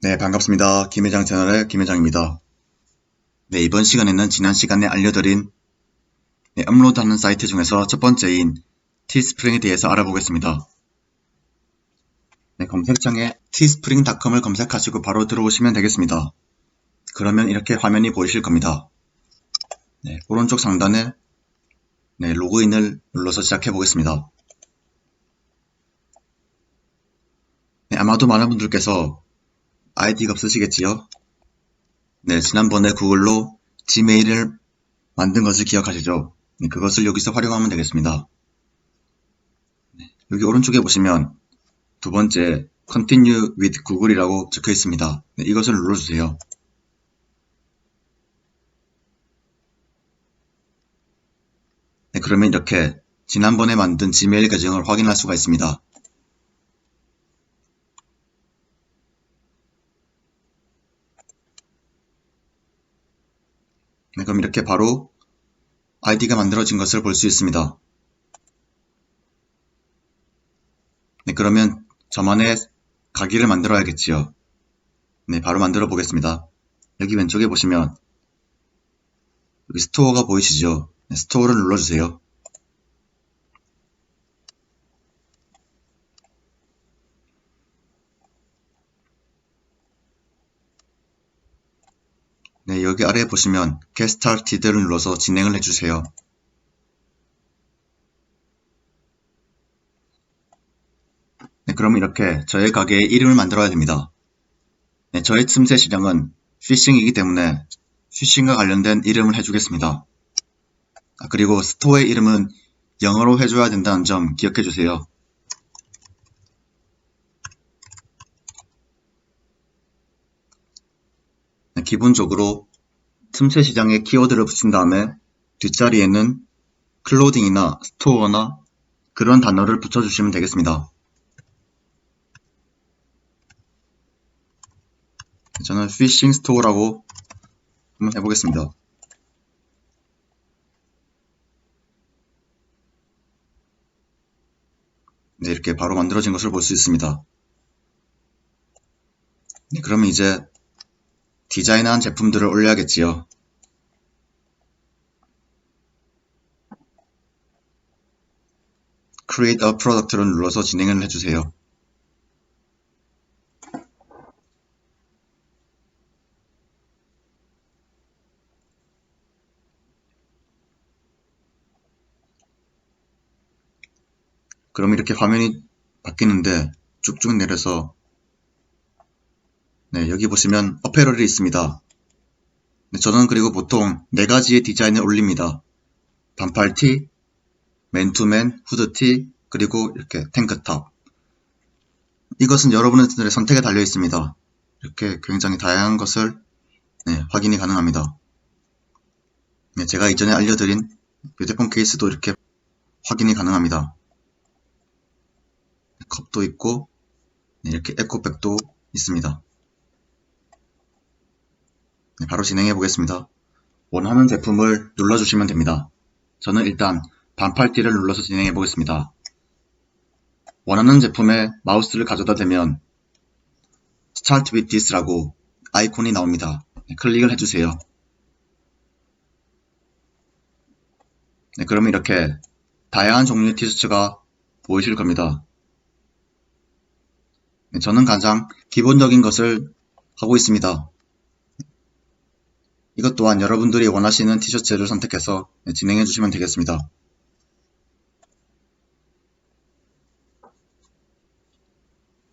네, 반갑습니다. 김회장 채널의 김회장입니다. 네, 이번 시간에는 지난 시간에 알려드린 네, 업로드하는 사이트 중에서 첫 번째인 티스프링에 대해서 알아보겠습니다. 네, 검색창에 teespring.com을 검색하시고 바로 들어오시면 되겠습니다. 그러면 이렇게 화면이 보이실 겁니다. 네, 오른쪽 상단에 네, 로그인을 눌러서 시작해 보겠습니다. 네, 아마도 많은 분들께서 아이디가 없으시겠지요? 네, 지난번에 구글로 지메일을 만든 것을 기억하시죠? 네, 그것을 여기서 활용하면 되겠습니다. 네, 여기 오른쪽에 보시면 두 번째 Continue with Google이라고 적혀 있습니다. 네, 이것을 눌러주세요. 네, 그러면 이렇게 지난번에 만든 지메일 계정을 확인할 수가 있습니다. 네, 그럼 이렇게 바로 아이디가 만들어진 것을 볼 수 있습니다. 네, 그러면 저만의 가기를 만들어야겠지요. 네, 바로 만들어 보겠습니다. 여기 왼쪽에 보시면 여기 스토어가 보이시죠? 네, 스토어를 눌러주세요. 여기 아래에 보시면 Get Started를 눌러서 진행을 해주세요. 네, 그럼 이렇게 저의 가게의 이름을 만들어야 됩니다. 네, 저의 틈새 시장은 피싱이기 때문에 피싱과 관련된 이름을 해주겠습니다. 아, 그리고 스토어의 이름은 영어로 해줘야 된다는 점 기억해 주세요. 네, 기본적으로 틈새 시장에 키워드를 붙인 다음에 뒷자리에는 클로딩이나 스토어나 그런 단어를 붙여주시면 되겠습니다. 저는 피싱 스토어라고 한번 해보겠습니다. 네, 이렇게 바로 만들어진 것을 볼 수 있습니다. 네, 그러면 이제 디자인한 제품들을 올려야겠지요. Create a Product를 눌러서 진행을 해주세요. 그럼 이렇게 화면이 바뀌는데 쭉쭉 내려서 네, 여기 보시면 어페럴이 있습니다. 네, 저는 그리고 보통 네 가지의 디자인을 올립니다. 반팔 티, 맨투맨, 후드티, 그리고 이렇게 탱크탑. 이것은 여러분들의 선택에 달려 있습니다. 이렇게 굉장히 다양한 것을 네, 확인이 가능합니다. 네, 제가 이전에 알려드린 휴대폰 케이스도 이렇게 확인이 가능합니다. 컵도 있고 네, 이렇게 에코백도 있습니다. 네, 바로 진행해 보겠습니다. 원하는 제품을 눌러주시면 됩니다. 저는 일단 반팔티를 눌러서 진행해 보겠습니다. 원하는 제품에 마우스를 가져다 대면 Start with this라고 아이콘이 나옵니다. 네, 클릭을 해주세요. 네, 그러면 이렇게 다양한 종류의 티셔츠가 보이실 겁니다. 네, 저는 가장 기본적인 것을 하고 있습니다. 이것 또한 여러분들이 원하시는 티셔츠를 선택해서 네, 진행해 주시면 되겠습니다.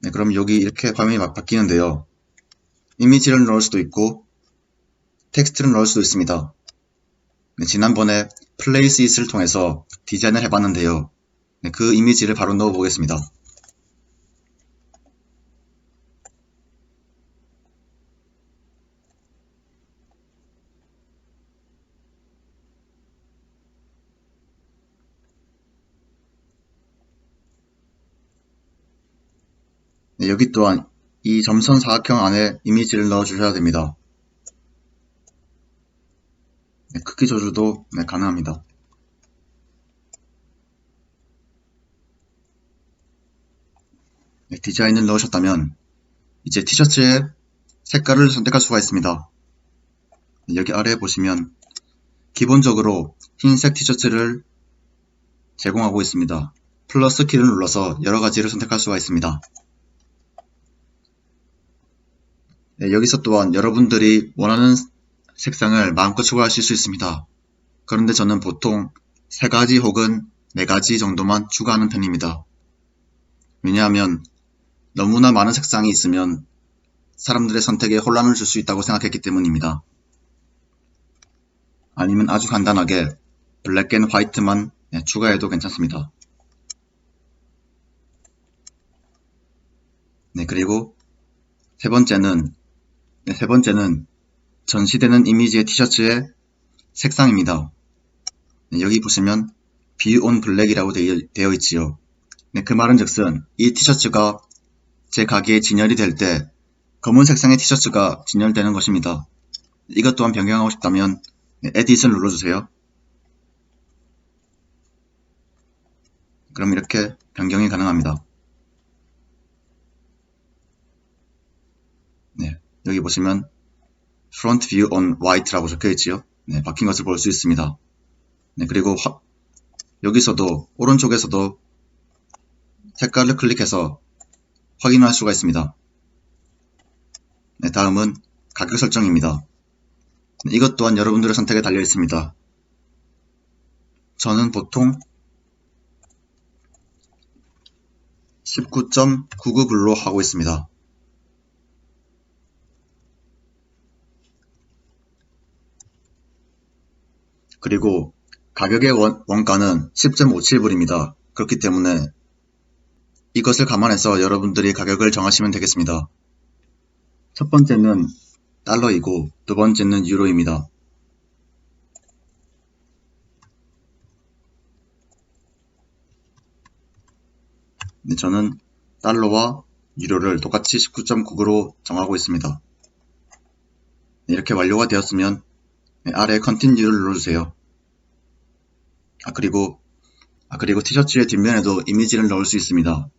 네, 그럼 여기 이렇게 화면이 막 바뀌는데요. 이미지를 넣을 수도 있고 텍스트를 넣을 수도 있습니다. 네, 지난번에 플레이스 it을 통해서 디자인을 해봤는데요. 네, 그 이미지를 바로 넣어 보겠습니다. 여기 또한 이 점선 사각형 안에 이미지를 넣어 주셔야 됩니다. 네, 크기 조절도 네, 가능합니다. 네, 디자인을 넣으셨다면 이제 티셔츠에 색깔을 선택할 수가 있습니다. 여기 아래에 보시면 기본적으로 흰색 티셔츠를 제공하고 있습니다. 플러스 키를 눌러서 여러 가지를 선택할 수가 있습니다. 네, 여기서 또한 여러분들이 원하는 색상을 마음껏 추가하실 수 있습니다. 그런데 저는 보통 3가지 혹은 4가지 정도만 추가하는 편입니다. 왜냐하면 너무나 많은 색상이 있으면 사람들의 선택에 혼란을 줄 수 있다고 생각했기 때문입니다. 아니면 아주 간단하게 블랙 앤 화이트만 네, 추가해도 괜찮습니다. 네, 그리고 세 번째는 네, 세 번째는 전시되는 이미지의 티셔츠의 색상입니다. 네, 여기 보시면 비온 블랙이라고 되어 있지요. 네, 그 말은 즉슨 이 티셔츠가 제 가게에 진열이 될 때 검은 색상의 티셔츠가 진열되는 것입니다. 이것 또한 변경하고 싶다면 네, 에딧을 눌러주세요. 그럼 이렇게 변경이 가능합니다. 네, 여기 보시면 Front View on White라고 적혀 있지요. 네, 바뀐 것을 볼 수 있습니다. 네, 그리고 화, 여기서도 오른쪽에서도 색깔을 클릭해서 확인할 수가 있습니다. 네, 다음은 가격 설정입니다. 네, 이것 또한 여러분들의 선택에 달려 있습니다. 저는 보통 19.99불로 하고 있습니다. 그리고 가격의 원, 원가는 10.57불입니다. 그렇기 때문에 이것을 감안해서 여러분들이 가격을 정하시면 되겠습니다. 첫 번째는 달러이고 두 번째는 유로입니다. 네, 저는 달러와 유로를 똑같이 19.99로 정하고 있습니다. 네, 이렇게 완료가 되었으면 네, 아래 컨티뉴를 눌러주세요. 아 그리고 아 그리고 티셔츠의 뒷면에도 이미지를 넣을 수 있습니다.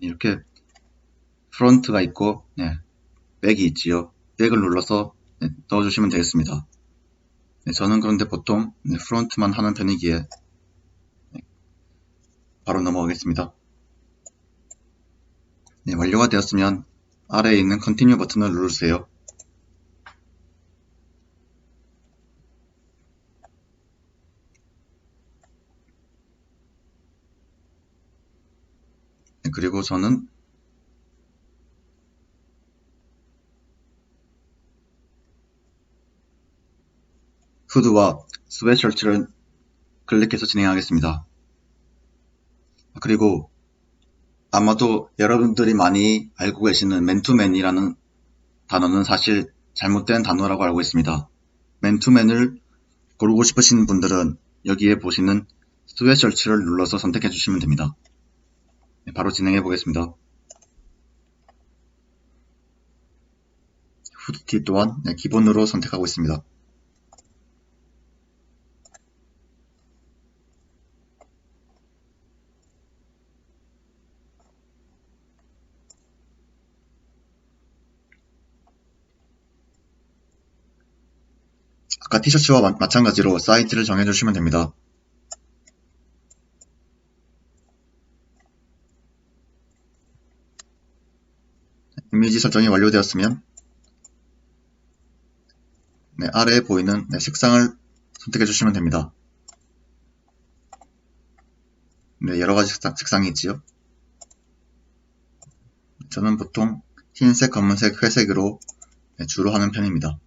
이렇게 프론트가 있고 네, 백이 있지요. 백을 눌러서 네, 넣어주시면 되겠습니다. 네, 저는 그런데 보통 네, 프론트만 하는 편이기에 네, 바로 넘어가겠습니다. 네, 완료가 되었으면 아래에 있는 컨티뉴 버튼을 누르세요. 그리고 저는 후드와 스웨셔츠를 클릭해서 진행하겠습니다. 그리고 아마도 여러분들이 많이 알고 계시는 맨투맨이라는 단어는 사실 잘못된 단어라고 알고 있습니다. 맨투맨을 고르고 싶으신 분들은 여기에 보시는 스웨셔츠를 눌러서 선택해 주시면 됩니다. 네, 바로 진행해 보겠습니다. 후드티 또한 네, 기본으로 선택하고 있습니다. 아까 티셔츠와 마, 마찬가지로 사이즈를 정해주시면 됩니다. 이미지 설정이 완료되었으면 네, 아래에 보이는 네, 색상을 선택해 주시면 됩니다. 네, 여러가지 색상, 색상이 있지요. 저는 보통 흰색, 검은색, 회색으로 네, 주로 하는 편입니다.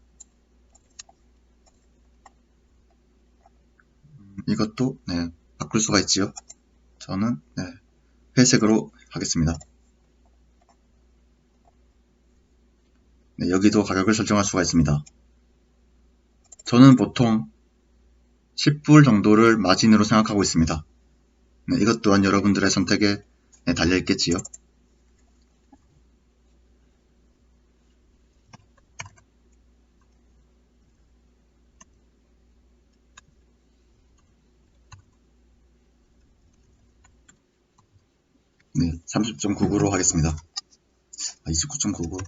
이것도 네, 바꿀 수가 있지요. 저는 네, 회색으로 하겠습니다. 여기도 가격을 설정할 수가 있습니다. 저는 보통 10불 정도를 마진으로 생각하고 있습니다. 네, 이것 또한 여러분들의 선택에 네, 달려 있겠지요. 네, 30.99로 하겠습니다. 아, 29.99.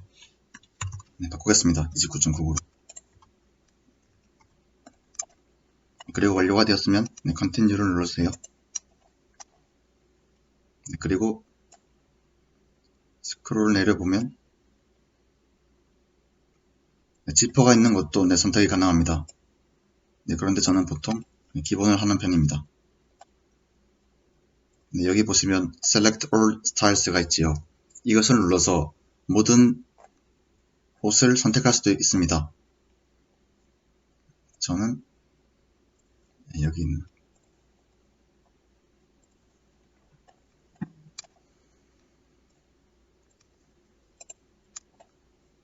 네, 바꾸겠습니다. 29.99로. 그리고 완료가 되었으면 네, 컨티뉴를 눌러주세요. 네, 그리고 스크롤 내려보면 네, 지퍼가 있는 것도 네, 선택이 가능합니다. 네, 그런데 저는 보통 기본을 하는 편입니다. 네, 여기 보시면 Select All Styles가 있지요. 이것을 눌러서 모든 옷을 선택할 수도 있습니다. 저는 여기 있는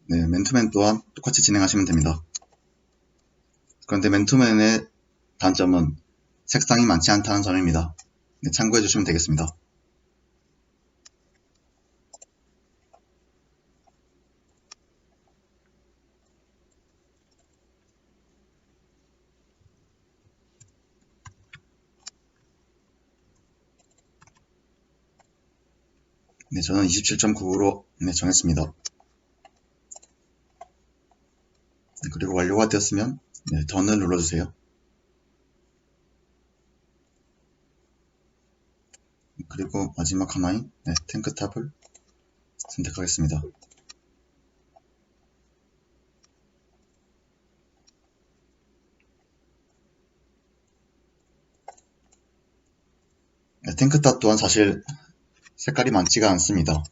네, 맨투맨 또한 똑같이 진행하시면 됩니다. 그런데 맨투맨의 단점은 색상이 많지 않다는 점입니다. 네, 참고해 주시면 되겠습니다. 저는 27.99로 네, 정했습니다. 네, 그리고 완료가 되었으면 네, 던을 눌러주세요. 그리고 마지막 하나인 네, 탱크탑을 선택하겠습니다. 네, 탱크탑 또한 사실 색깔이 많지가 않습니다.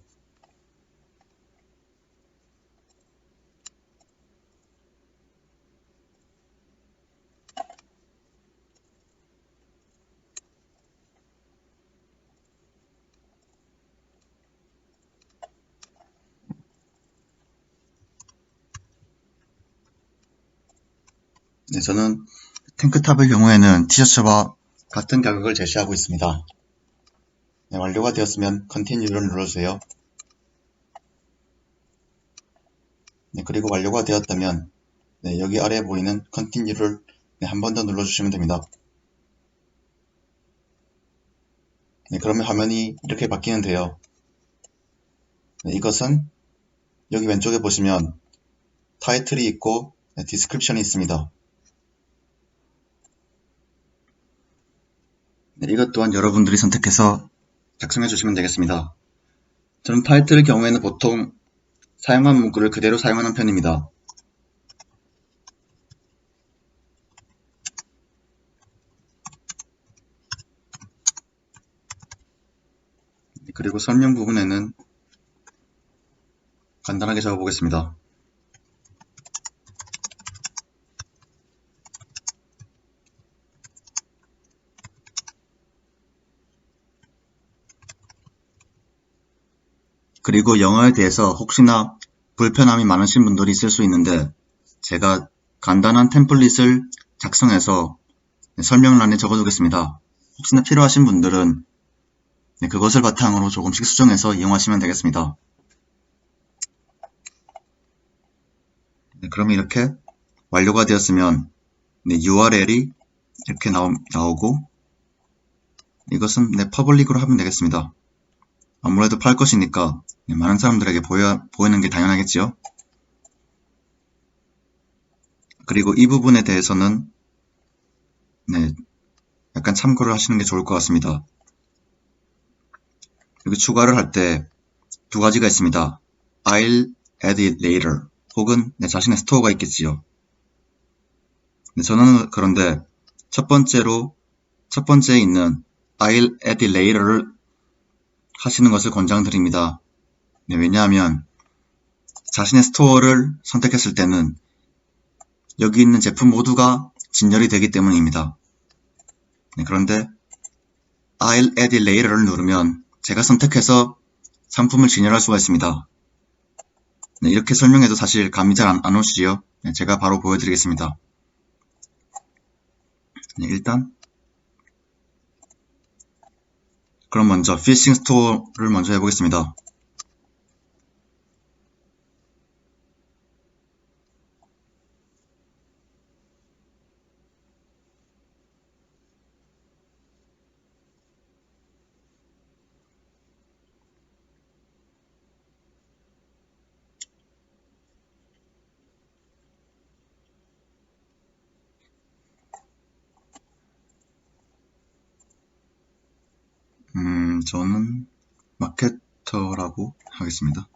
네, 저는 탱크탑의 경우에는 티셔츠와 같은 가격을 제시하고 있습니다. 네, 완료가 되었으면 컨티뉴를 눌러주세요. 네, 그리고 완료가 되었다면 네, 여기 아래에 보이는 컨티뉴를 네, 한 번 더 눌러주시면 됩니다. 네, 그러면 화면이 이렇게 바뀌는데요. 네, 이것은 여기 왼쪽에 보시면 타이틀이 있고 네, 디스크립션이 있습니다. 네, 이것 또한 여러분들이 선택해서 작성해 주시면 되겠습니다. 저는 타이틀의 경우에는 보통 사용한 문구를 그대로 사용하는 편입니다. 그리고 설명 부분에는 간단하게 적어보겠습니다. 그리고 영어에 대해서 혹시나 불편함이 많으신 분들이 있을 수 있는데 제가 간단한 템플릿을 작성해서 설명란에 적어두겠습니다. 혹시나 필요하신 분들은 그것을 바탕으로 조금씩 수정해서 이용하시면 되겠습니다. 네, 그럼 이렇게 완료가 되었으면 URL이 이렇게 나오, 나오 고 이것은 내 퍼블릭으로 하면 되겠습니다. 아무래도 팔 것이니까 많은 사람들에게 보여, 보이는 게 당연하겠지요. 그리고 이 부분에 대해서는 네, 약간 참고를 하시는 게 좋을 것 같습니다. 여기 추가를 할 때 두 가지가 있습니다. I'll add it later 혹은 내 자신의 스토어가 있겠지요. 네, 저는 그런데 첫 번째로 첫 번째에 있는 I'll add it later를 하시는 것을 권장드립니다. 네, 왜냐하면 자신의 스토어를 선택했을 때는 여기 있는 제품 모두가 진열이 되기 때문입니다. 네, 그런데 I'll add it later를 누르면 제가 선택해서 상품을 진열할 수가 있습니다. 네, 이렇게 설명해도 사실 감이 잘 안 오시지요? 네, 제가 바로 보여드리겠습니다. 네, 일단 그럼 먼저 피싱 스토어를 먼저 해보겠습니다. 저는 마케터라고 하겠습니다.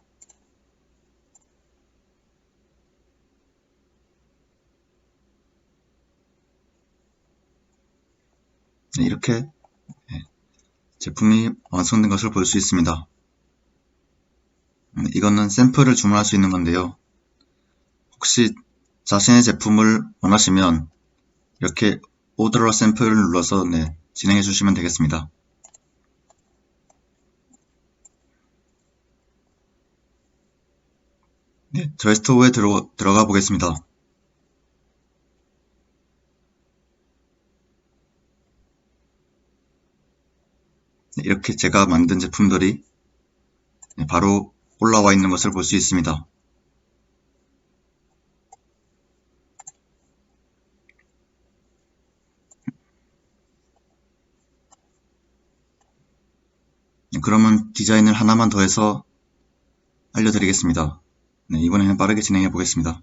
네, 이렇게 네, 제품이 완성된 것을 볼 수 있습니다. 네, 이거는 샘플을 주문할 수 있는 건데요. 혹시 자신의 제품을 원하시면 이렇게 오더러 샘플을 눌러서 네, 진행해 주시면 되겠습니다. 저희 스토어에 들어, 들어가 보겠습니다. 네, 이렇게 제가 만든 제품들이 네, 바로 올라와 있는 것을 볼 수 있습니다. 네, 그러면 디자인을 하나만 더해서 알려드리겠습니다. 네, 이번에는 빠르게 진행해 보겠습니다.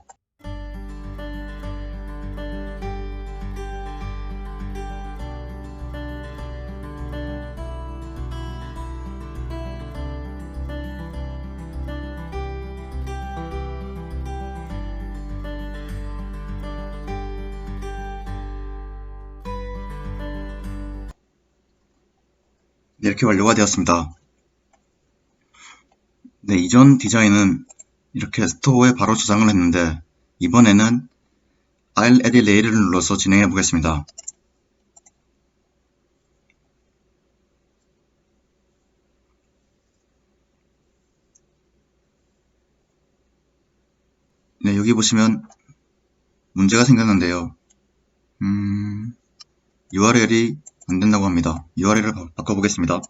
네, 이렇게 완료가 되었습니다. 네, 이전 디자인은 이렇게 스토어에 바로 저장을 했는데 이번에는 I'll add layer를 눌러서 진행해 보겠습니다. 네, 여기 보시면 문제가 생겼는데요. 음, URL이 안 된다고 합니다. URL을 바꿔보겠습니다.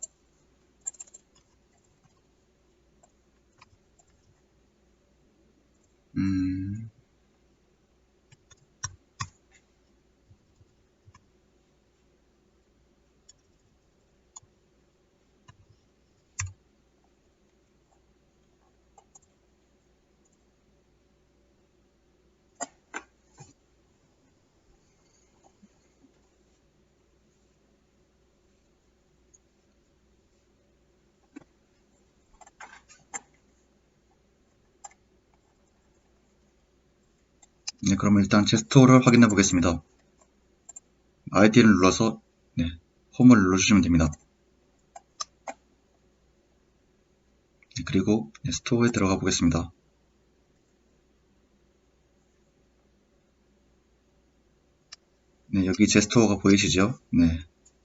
음, 그러면 일단 제 스토어를 확인해 보겠습니다. 아이디를 눌러서 네, 홈을 눌러주시면 됩니다. 네, 그리고 네, 스토어에 들어가 보겠습니다. 네, 여기 제 스토어가 보이시죠? 네,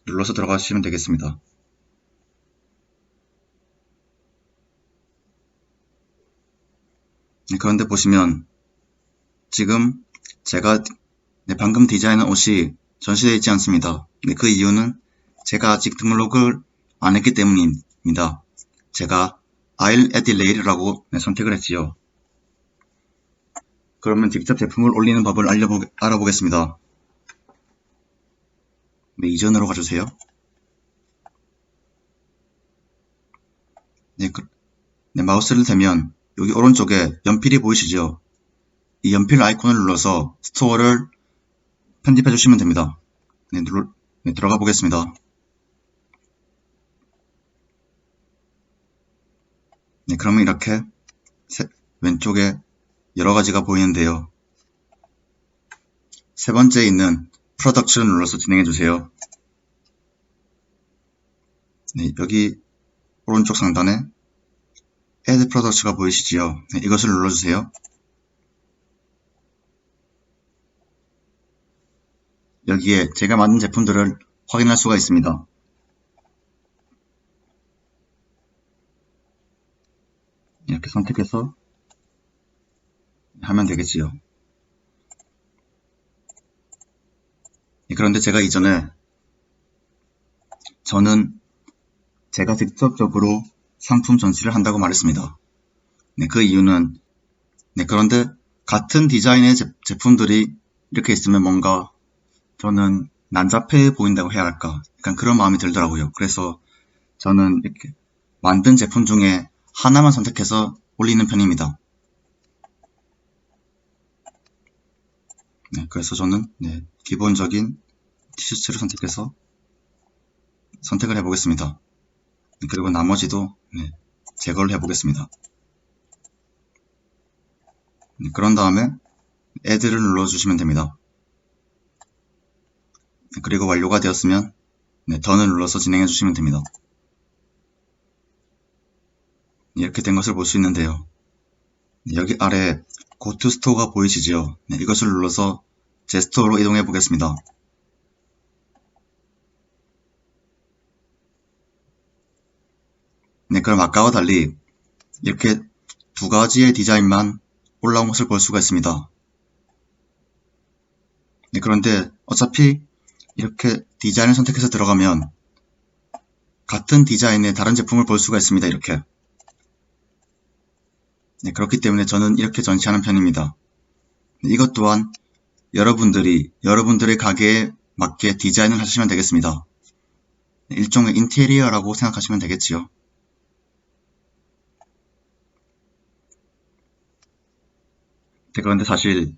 눌러서 들어가시면 되겠습니다. 네, 그런데 보시면 지금 제가 네, 방금 디자인한 옷이 전시되어 있지 않습니다. 네, 그 이유는 제가 아직 등록을 안 했기 때문입니다. 제가 add layer라고 네, 선택을 했지요. 그러면 직접 제품을 올리는 법을 알려보, 알아보겠습니다. 네, 이전으로 가주세요. 네, 그, 네, 마우스를 대면 여기 오른쪽에 연필이 보이시죠? 이 연필 아이콘을 눌러서 스토어를 편집해 주시면 됩니다. 네, 눌러, 네, 들어가 보겠습니다. 네, 그러면 이렇게 세, 왼쪽에 여러 가지가 보이는데요. 세 번째 있는 프로덕트를 눌러서 진행해 주세요. 네, 여기 오른쪽 상단에 Add Products가 보이시지요? 네, 이것을 눌러주세요. 여기에 제가 만든 제품들을 확인할 수가 있습니다. 이렇게 선택해서 하면 되겠지요. 예, 그런데 제가 이전에 저는 제가 직접적으로 상품 전시를 한다고 말했습니다. 네, 그 이유는 네, 그런데 같은 디자인의 제, 제품들이 이렇게 있으면 뭔가 저는 난잡해 보인다고 해야 할까? 약간 그런 마음이 들더라고요. 그래서 저는 이렇게 만든 제품 중에 하나만 선택해서 올리는 편입니다. 네, 그래서 저는 네, 기본적인 티셔츠를 선택해서 선택을 해보겠습니다. 그리고 나머지도 네, 제거를 해보겠습니다. 네, 그런 다음에 Add를 눌러주시면 됩니다. 네, 그리고 완료가 되었으면 네, Done을 눌러서 진행해 주시면 됩니다. 이렇게 된 것을 볼 수 있는데요. 네, 여기 아래 Go to Store가 보이시지요? 네, 이것을 눌러서 제 스토어로 이동해 보겠습니다. 네, 그럼 아까와 달리 이렇게 두 가지의 디자인만 올라온 것을 볼 수가 있습니다. 네, 그런데 어차피 이렇게 디자인을 선택해서 들어가면 같은 디자인의 다른 제품을 볼 수가 있습니다. 이렇게. 네, 그렇기 때문에 저는 이렇게 전시하는 편입니다. 네, 이것 또한 여러분들이 여러분들의 가게에 맞게 디자인을 하시면 되겠습니다. 네, 일종의 인테리어라고 생각하시면 되겠지요. 네, 그런데 사실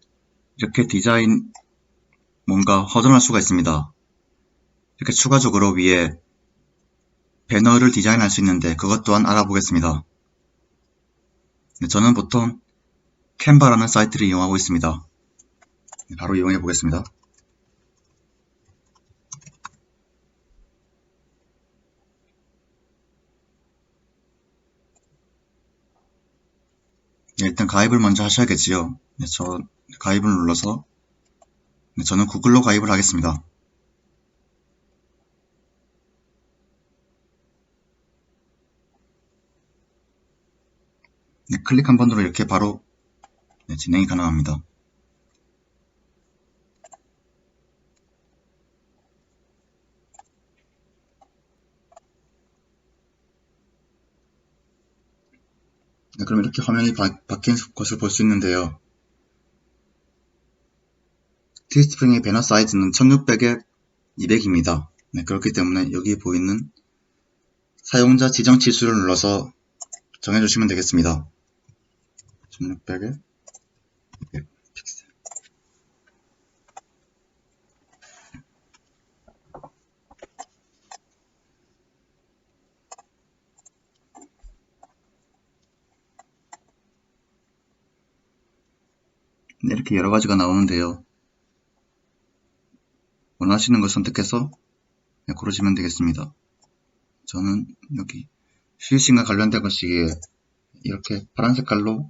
이렇게 디자인 뭔가 허전할 수가 있습니다. 이렇게 추가적으로 위에 배너를 디자인할 수 있는데 그것 또한 알아보겠습니다. 네, 저는 보통 캔바라는 사이트를 이용하고 있습니다. 네, 바로 이용해 보겠습니다. 네, 일단 가입을 먼저 하셔야겠지요. 네, 저 가입을 눌러서 네, 저는 구글로 가입을 하겠습니다. 네, 클릭 한 번으로 이렇게 바로 네, 진행이 가능합니다. 네, 그럼 이렇게 화면이 바, 뀐 것을 볼 수 있는데요. 티스프링의 배너 사이즈는 1600에 200입니다. 네, 그렇기 때문에 여기 보이는 사용자 지정 치수를 눌러서 정해주시면 되겠습니다. 1600에 200 픽셀. 네, 이렇게 여러 가지가 나오는데요. 원하시는 걸 선택해서 네, 고르시면 되겠습니다. 저는 여기 힐싱과 관련된 것이기에 이렇게 파란 색깔로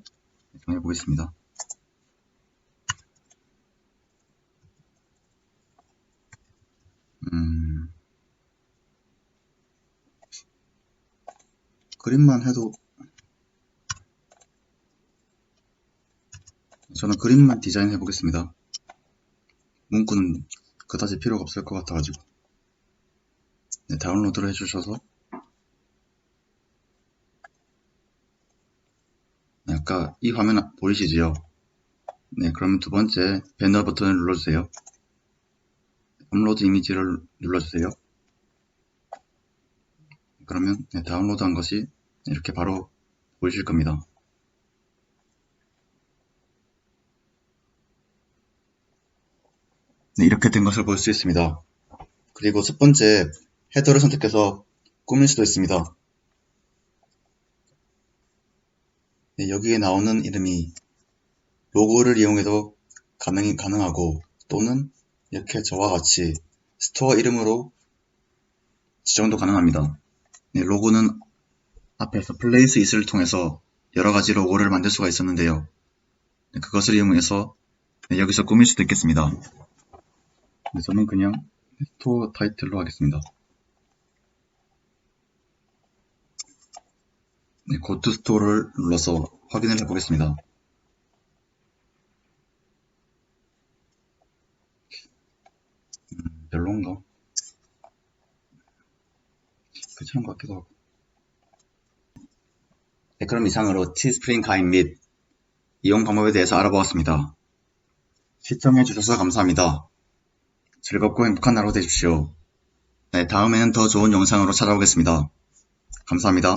정해 보겠습니다. 음, 그림만 해도 저는 그림만 디자인해 보겠습니다. 문구는 그다지 필요가 없을 것 같아가지고 네, 다운로드를 해주셔서 네, 아까 이 화면 보이시지요? 네, 그러면 두 번째 배너 버튼을 눌러주세요. 업로드 이미지를 눌러주세요. 그러면 네, 다운로드한 것이 이렇게 바로 보이실 겁니다. 네, 이렇게 된 것을 볼 수 있습니다. 그리고 첫 번째 헤더를 선택해서 꾸밀 수도 있습니다. 네, 여기에 나오는 이름이 로고를 이용해도 가능이 가능하고 또는 이렇게 저와 같이 스토어 이름으로 지정도 가능합니다. 네, 로고는 앞에서 플레이스 이스를 통해서 여러 가지 로고를 만들 수가 있었는데요. 네, 그것을 이용해서 네, 여기서 꾸밀 수도 있겠습니다. 네, 저는 그냥 스토어 타이틀로 하겠습니다. 네, 고트 스토어를 눌러서 확인을 해보겠습니다. 음, 별론가? 괜찮은 것 같기도 하고. 네, 그럼 이상으로 티스프링 가입 및 이용 방법에 대해서 알아보았습니다. 시청해주셔서 감사합니다. 즐겁고 행복한 하루 되십시오. 네, 다음에는 더 좋은 영상으로 찾아오겠습니다. 감사합니다.